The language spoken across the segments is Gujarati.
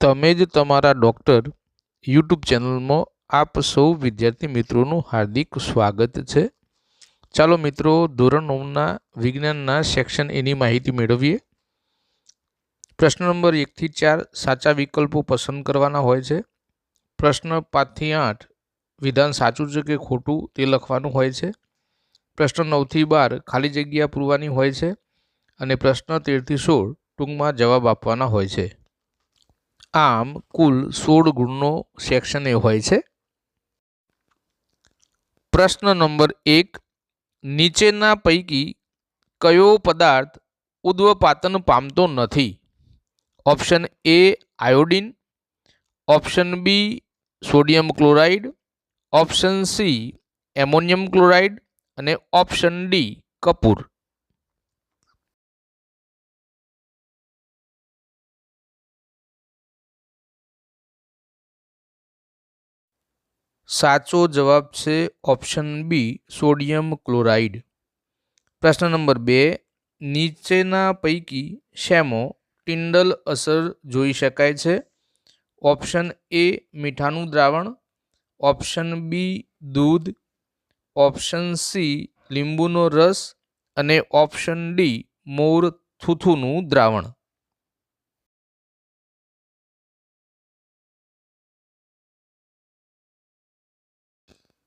તમે જ તમારા ડૉક્ટર યુટ્યુબ ચેનલમાં આપ સૌ વિદ્યાર્થી મિત્રોનું હાર્દિક સ્વાગત છે. ચાલો મિત્રો, ધોરણ નવના વિજ્ઞાનના સેક્શન એની માહિતી મેળવીએ. પ્રશ્ન નંબર એકથી ચાર સાચા વિકલ્પો પસંદ કરવાના હોય છે. પ્રશ્ન પાંચથી આઠ વિધાન સાચું છે કે ખોટું તે લખવાનું હોય છે. પ્રશ્ન નવથી બાર ખાલી જગ્યા પૂરવાની હોય છે. અને પ્રશ્ન તેરથી સોળ ટૂંકમાં જવાબ આપવાના હોય છે. આમ કુલ સોળ ગુણનો સેક્શન એ હોય છે. પ્રશ્ન નંબર એક, નીચેના પૈકી કયો પદાર્થ ઉદ્વપાતન પામતો નથી? Option A iodine, option B sodium chloride, option C ammonium chloride અને ઓપ્શન ડી કપૂર. સાચો જવાબ છે ઓપ્શન બી, સોડિયમ ક્લોરાઇડ. પ્રશ્ન નંબર બે, નીચેના પૈકી શેમો ટિન્ડલ અસર જોઈ શકાય છે? ઓપ્શન એ, મીઠાનું દ્રાવણ. ઓપ્શન બી, દૂધ. ઓપ્શન સી, લીંબુનો રસ. અને ઓપ્શન ડી, મોર થૂથુનું દ્રાવણ.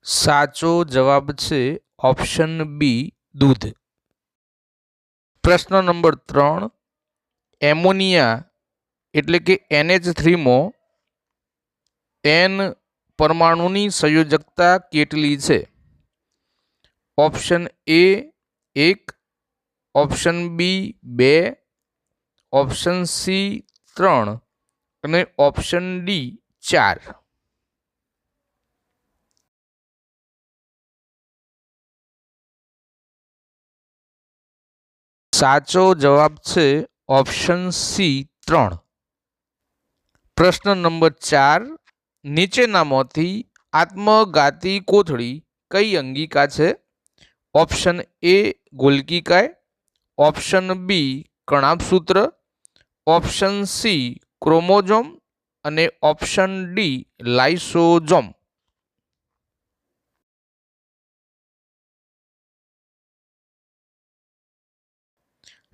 સાચો જવાબ છે ઓપ્શન બી, દૂધ. પ્રશ્ન નંબર ત્રણ, એમોનિયા એટલે કે એનએચ થ્રીમાં એન પરમાણુની સંયોજકતા કેટલી છે? ઓપ્શન એ એક, ઓપ્શન બી બે, ઓપ્શન સી ત્રણ અને ઓપ્શન ડી ચાર. સાચો જવાબ છે ઓપ્શન સી ત્રણ. પ્રશ્ન નંબર ચાર, નીચેનામાંથી આત્મઘાતી કોથળી કઈ અંગિકા છે? ઓપ્શન એ ગોલકીકાય ઓપ્શન બી કણાભસૂત્ર ઓપ્શન સી ક્રોમોઝોમ અને ઓપ્શન ડી લાઇસોઝોમ.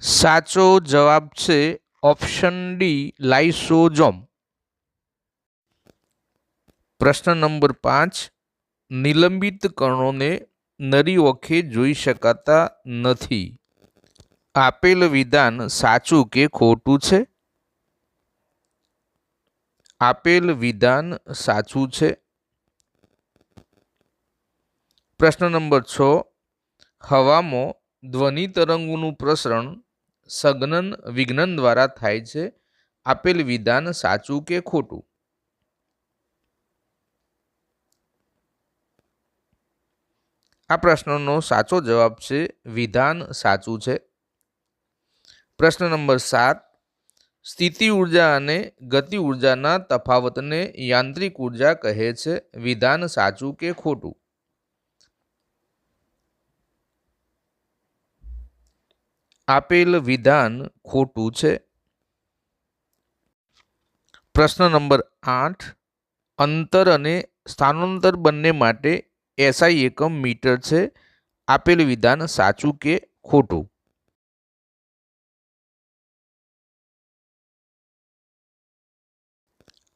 સાચો જવાબ છે ઓપ્શન ડી લાઇસોજોમ પ્રશ્ન નંબર પાંચ, નિલંબિત કણોને નરી ઓખે જોઈ શકાતા નથી. આપેલ વિધાન સાચું કે ખોટું છે? આપેલ વિધાન સાચું છે. પ્રશ્ન નંબર છ, હવામાં ધ્વનિ તરંગોનું પ્રસરણ સઘનન વિજ્ઞાન દ્વારા થાય છે. આપેલ વિધાન સાચું કે ખોટું? આ પ્રશ્નનો સાચો જવાબ છે, વિધાન સાચું છે. પ્રશ્ન નંબર સાત, સ્થિતિ ઊર્જા અને ગતિ ઉર્જાના તફાવતને યાંત્રિક ઊર્જા કહે છે, વિધાન સાચું કે ખોટું? આપેલ વિધાન ખોટું છે? પ્રશ્ન નંબર આઠ. અંતર અને સ્થાનાંતર બંને માટે એસઆઈ એકમ મીટર છે. આપેલ વિધાન સાચું કે ખોટું?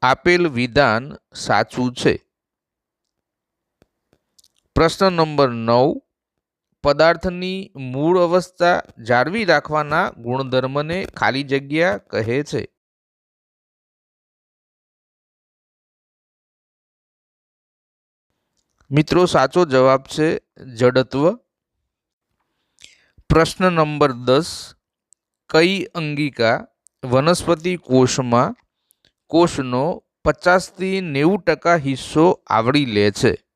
આપેલ વિધાન સાચું છે. પ્રશ્ન નંબર નવ. પદાર્થની મૂળ અવસ્થા જાળવી રાખવાના ગુણધર્મને ખાલી જગ્યા કહે છે. મિત્રો, સાચો જવાબ છે જડત્વ. પ્રશ્ન નંબર દસ, કઈ અંગિકા વનસ્પતિ કોષમાં કોષનો પચાસથી નેવું ટકા હિસ્સો આવરી લે છે?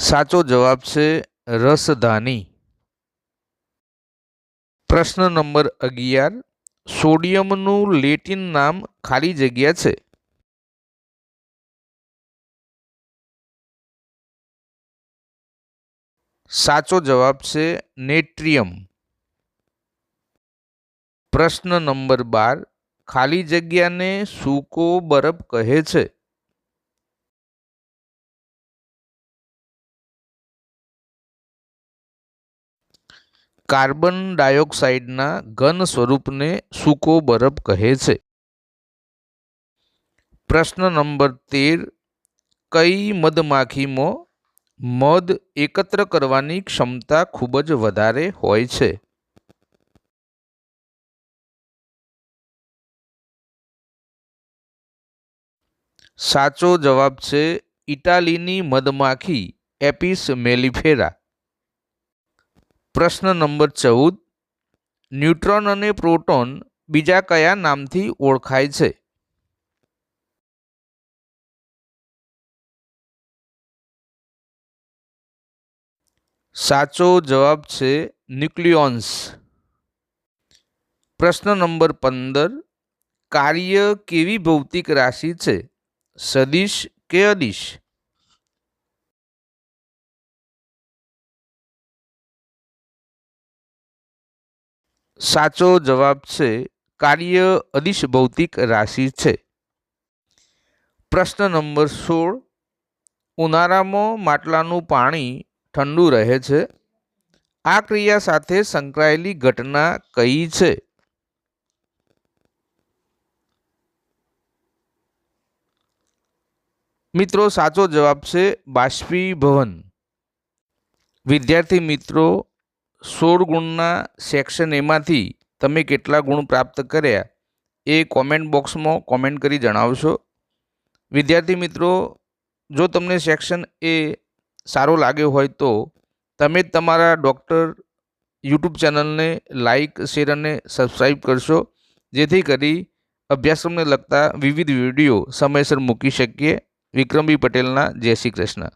સાચો જવાબ છે રસધાની. પ્રશ્ન નંબર અગિયાર, સોડિયમનું લેટિન નામ ખાલી જગ્યા છે? સાચો જવાબ છે નેટ્રિયમ. પ્રશ્ન નંબર બાર, ખાલી જગ્યાને સૂકો બરફ કહે છે? કાર્બન ડાયોક્સાઇડના ઘન સ્વરૂપને સૂકો બરફ કહે છે. પ્રશ્ન નંબર તેર. કઈ મધમાખીમાં મધ એકત્ર કરવાની ક્ષમતા ખૂબ જ વધારે હોય છે? સાચો જવાબ છે ઇટાલીની મધમાખી એપિસ મેલિફેરા. પ્રશ્ન નંબર ચૌદ. ન્યુટ્રોન અને પ્રોટોન બીજા કયા નામથી ઓળખાય છે? સાચો જવાબ છે ન્યુક્લિયોન્સ. પ્રશ્ન નંબર પંદર. કાર્ય કેવી ભૌતિક રાશિ છે? સદિશ કે અદિશ? સાચો જવાબ છે, કાર્ય અદિશ ભૌતિક રાશિ છે. પ્રશ્ન નંબર સોળ, ઉનાળામાં માટલાનું પાણી ઠંડુ રહે છે. આ ક્રિયા સાથે સંકળાયેલી ઘટના કઈ છે? મિત્રો, સાચો જવાબ છે, બાષ્પીભવન. વિદ્યાર્થી મિત્રો સોળ ગુણના સેક્શન એમાંથી તમે કેટલા ગુણ પ્રાપ્ત કર્યા એ કોમેન્ટ બોક્સમાં કોમેન્ટ કરી જણાવશો. વિદ્યાર્થી મિત્રો, જો તમને સેક્શન એ સારો લાગ્યો હોય તો તમે તમારા ડૉક્ટર યુટ્યુબ ચેનલને લાઈક શેર અને સબસ્ક્રાઈબ કરશો. જેથી કરી અભ્યાસક્રમને લગતા વિવિધ વીડિયો સમયસર મૂકી શકીએ. વિક્રમભાઈ પટેલના જય શ્રી કૃષ્ણ.